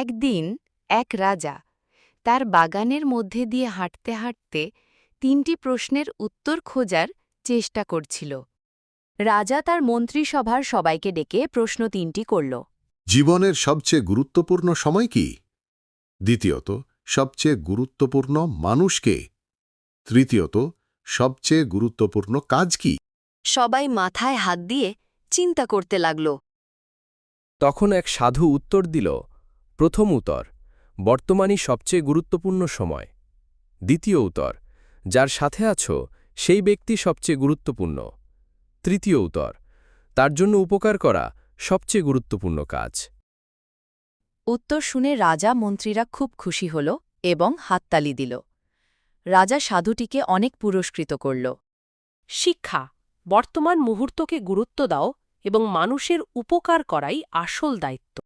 একদিন এক রাজা তার বাগানের মধ্যে দিয়ে হাঁটতে হাঁটতে তিনটি প্রশ্নের উত্তর খোঁজার চেষ্টা করছিল। রাজা তার মন্ত্রিসভার সবাইকে ডেকে প্রশ্ন তিনটি করল। জীবনের সবচেয়ে গুরুত্বপূর্ণ সময় কি? দ্বিতীয়ত সবচেয়ে গুরুত্বপূর্ণ মানুষকে তৃতীয়ত সবচেয়ে গুরুত্বপূর্ণ কাজ কি? সবাই মাথায় হাত দিয়ে চিন্তা করতে লাগল। তখন এক সাধু উত্তর দিল প্রথম উত্তর, বর্তমানই সবচেয়ে গুরুত্বপূর্ণ সময়। দ্বিতীয় উত্তর, যার সাথে আছো, সেই ব্যক্তি সবচেয়ে গুরুত্বপূর্ণ। তৃতীয় উত্তর, তার জন্য উপকার করা সবচেয়ে গুরুত্বপূর্ণ কাজ। উত্তর শুনে রাজা মন্ত্রীরা খুব খুশি হল এবং হাততালি দিল। রাজা সাধুটিকে অনেক পুরস্কৃত করল। শিক্ষা, বর্তমান মুহূর্তকে গুরুত্ব দাও এবং মানুষের উপকার করাই আসল দায়িত্ব।